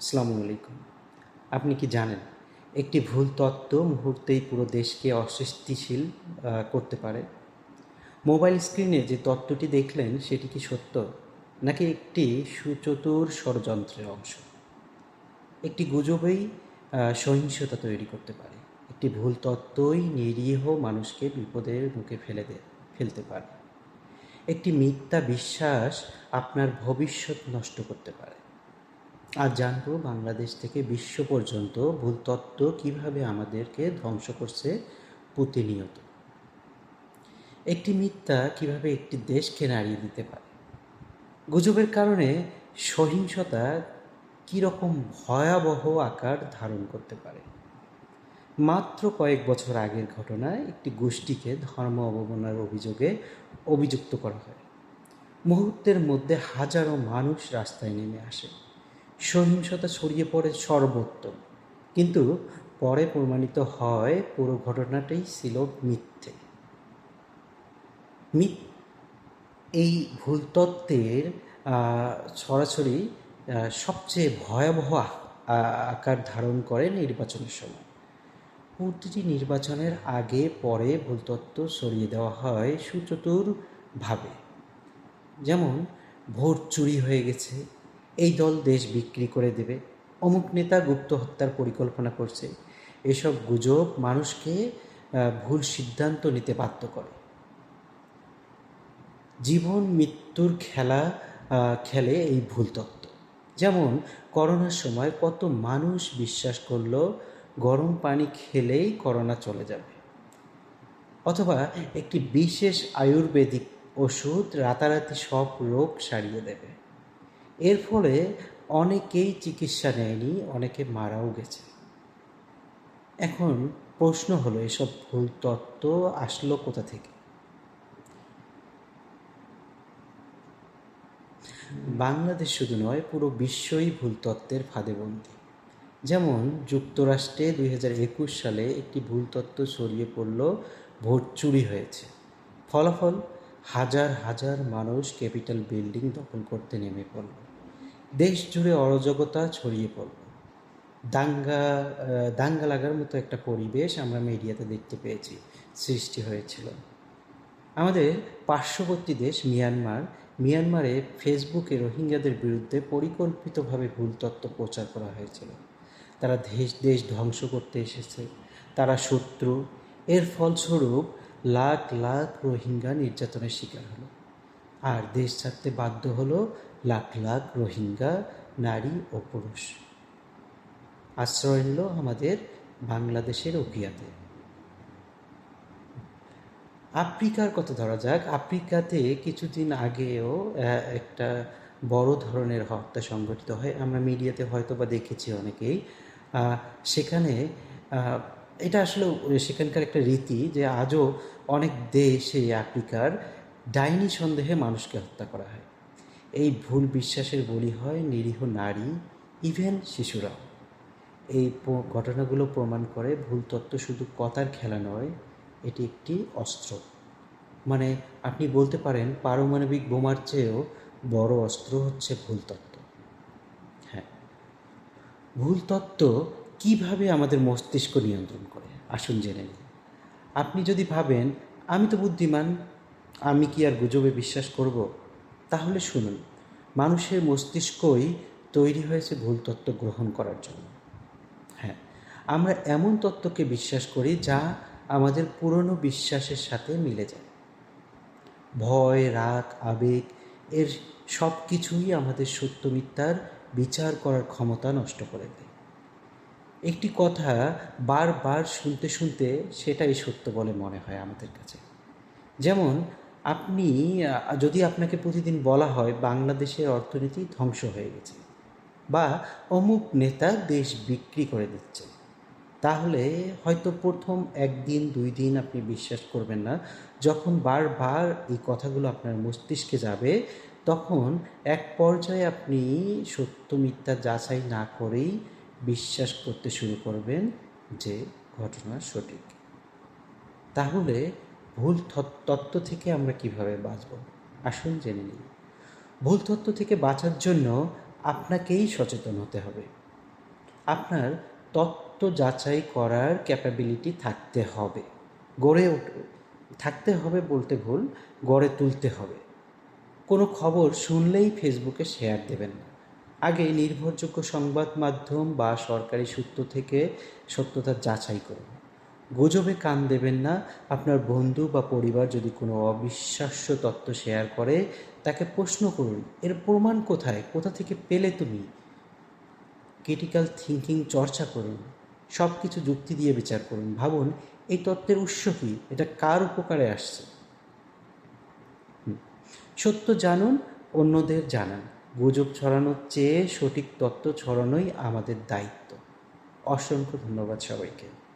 আসসালামু আলাইকুম। আপনি কি জানেন, একটি ভুল তত্ত্ব মুহূর্তেই পুরো দেশকে অস্বস্তিশীল করতে পারে? মোবাইল স্ক্রিনে যে তত্ত্বটি দেখলেন, সেটি কি সত্য, নাকি একটি সুচতুর ষড়যন্ত্রের অংশ? একটি গুজবেই সহিংসতা তৈরি করতে পারে। একটি ভুল তত্ত্বই নিরীহ মানুষকে বিপদের মুখে ফেলে দে, ফেলতে পারে। একটি মিথ্যা বিশ্বাস আপনার ভবিষ্যৎ নষ্ট করতে পারে। আজ জানব বাংলাদেশ থেকে বিশ্ব পর্যন্ত ভুল তত্ত্ব কীভাবে আমাদেরকে ধ্বংস করছে প্রতিনিয়ত। একটি মিথ্যা কীভাবে একটি দেশকে নাড়িয়ে দিতে পারে? গুজবের কারণে সহিংসতা কীরকম ভয়াবহ আকার ধারণ করতে পারে? মাত্র কয়েক বছর আগের ঘটনায় একটি গোষ্ঠীকে ধর্ম অবমাননার অভিযোগে অভিযুক্ত করা হয়। মুহূর্তের মধ্যে হাজারো মানুষ রাস্তায় নেমে আসে। সহিংসতা ছড়িয়ে পড়ে সর্বত্র কিন্তু পরে প্রমাণিত হয় পুরো ঘটনাটাই ছিল মিথ্যে। মিথ এই ভুল তত্ত্বের ছড়াছড়ি সবচেয়ে ভয়াবহ আকার ধারণ করে নির্বাচনের সময়। প্রতিটি নির্বাচনের আগে পরে ভুল তত্ত্ব ছড়িয়ে দেওয়া হয় সুচতুরভাবে। যেমন, ভোট চুরি হয়ে গেছে এই দল দেশ বিক্রি করে দেবে। অমুক নেতা গুপ্ত হত্যার পরিকল্পনা করছে। এসব গুজব মানুষকে ভুল সিদ্ধান্ত নিতে বাধ্য করে। জীবন মৃত্যুর খেলা খেলে এই ভুল তত্ত্ব। যেমন, করোনার সময় কত মানুষ বিশ্বাস করল, গরম পানি খেলেই করোনা চলে যাবে। অথবা, একটি বিশেষ আয়ুর্বেদিক ওষুধ রাতারাতি সব রোগ সারিয়ে দেবে। এর ফলে অনেকেই চিকিৎসা নেয়নি, অনেকে মারাও গেছে। এখন প্রশ্ন হলো, এসব ভুল তত্ত্ব আসলো কোথা থেকে? বাংলাদেশ শুধু নয়, পুরো বিশ্বই ভুল তত্ত্বের ফাঁদে বন্দী। যেমন যুক্তরাষ্ট্রে দুই সালে একটি ভুল তত্ত্ব ছড়িয়ে পড়ল, ভোট চুরি হয়েছে। ফলাফল, হাজার হাজার মানুষ ক্যাপিটাল বিল্ডিং দখল করতে নেমে পড়ল। দেশ জুড়ে অরাজকতা ছড়িয়ে পড়ল। দাঙ্গা দাঙ্গা লাগার মতো একটা পরিবেশ আমরা মিডিয়াতে দেখতে পেয়েছি, সৃষ্টি হয়েছিল। আমাদের পার্শ্ববর্তী দেশ মিয়ানমার, মিয়ানমারে ফেসবুকে রোহিঙ্গাদের বিরুদ্ধে পরিকল্পিতভাবে ভুল তত্ত্ব প্রচার করা হয়েছিল। তারা দেশ দেশ ধ্বংস করতে এসেছে। তারা শত্রু। এর ফলস্বরূপ লাখ লাখ রোহিঙ্গা নির্যাতনের শিকার হলো। আর দেশ ছাড়তে বাধ্য হলো লাখ লাখ রোহিঙ্গা, নারী ও পুরুষ। আশ্রয় নিল আমাদের বাংলাদেশের ওকিয়াতে আফ্রিকার কথা ধরা যাক। আফ্রিকাতে কিছুদিন আগেও একটা বড় ধরনের হত্যা সংঘটিত হয়। আমরা মিডিয়াতে হয়তো বা দেখেছি অনেকেই। সেখানে এটা আসলে সেখানকার একটা রীতি যে আজও অনেক দেশে আফ্রিকার ডাইনি সন্দেহে মানুষকে হত্যা করা হয়। এই ভুল বিশ্বাসের বলি হয় নিরীহ নারী ইভেন শিশুরাও। এই ঘটনাগুলো প্রমাণ করে ভুল তত্ত্ব শুধু কথার খেলা নয়, এটি একটি অস্ত্র। মানে আপনি বলতে পারেন পারমাণবিক বোমার চেয়েও বড় অস্ত্র হচ্ছে ভুল তত্ত্ব। হ্যাঁ। ভুল তত্ত্ব কীভাবে আমাদের মস্তিষ্ক নিয়ন্ত্রণ করে? আসুন জেনে নিই। আপনি যদি ভাবেন, আমি তো বুদ্ধিমান আমি কি আর গুজবে বিশ্বাস করব? তাহলে শুনুন, মানুষের মস্তিষ্কই তৈরি হয়েছে ভুল তত্ত্ব গ্রহণ করার জন্য। হ্যাঁ আমরা এমন তত্ত্বকে বিশ্বাস করি যা আমাদের পুরনো বিশ্বাসের সাথে মিলে যায়। ভয়, রাগ, আবেগ, এর সব কিছুই আমাদের সত্য মিথ্যার বিচার করার ক্ষমতা নষ্ট করে দেয়। একটি কথা বারবার শুনতে শুনতে সেটাই সত্য বলে মনে হয় আমাদের কাছে। যেমন আপনি যদি আপনাকে প্রতিদিন বলা হয় বাংলাদেশের অর্থনীতি ধ্বংস হয়ে গেছে বা অমুক নেতা দেশ বিক্রি করে দিচ্ছে, তাহলে হয়তো প্রথম একদিন, দুই দিন আপনি বিশ্বাস করবেন না। যখন বারবার এই কথাগুলো আপনার মস্তিষ্কে যাবে, তখন এক পর্যায়ে আপনি সত্য মিথ্যা যাচাই না করেই বিশ্বাস করতে শুরু করবেন যে ঘটনা সঠিক। তাহলে ভুল তত্ত্ব থেকে আমরা কীভাবে বাঁচব? আসুন জেনে নিই। ভুল তত্ত্ব থেকে বাঁচার জন্য আপনাকেই সচেতন হতে হবে। আপনার তত্ত্ব যাচাই করার ক্যাপাবিলিটি থাকতে হবে। গড়ে থাকতে হবে বলতে ভুল, গড়ে তুলতে হবে। কোনো খবর শুনলেই ফেসবুকে শেয়ার দেবেন না। আগে নির্ভরযোগ্য সংবাদ মাধ্যম বা সরকারি সূত্র থেকে সত্যতা যাচাই করুন। গুজবে কান দেবেন না। আপনার বন্ধু বা পরিবার যদি কোনো অবিশ্বাস্য তথ্য শেয়ার করে, তাকে প্রশ্ন করুন, এর প্রমাণ কোথায়? কোথা থেকে পেলে তুমি? ক্রিটিক্যাল থিঙ্কিং চর্চা করুন সব কিছু যুক্তি দিয়ে বিচার করুন। ভাবুন, এই তত্ত্বের উৎস কী? এটা কার উপকারে আসছে? সত্য জানুন, অন্যদের জানান। গুজব ছড়ানোর চেয়ে সঠিক তত্ত্ব ছড়ানোই আমাদের দায়িত্ব। অসংখ্য ধন্যবাদ সবাইকে।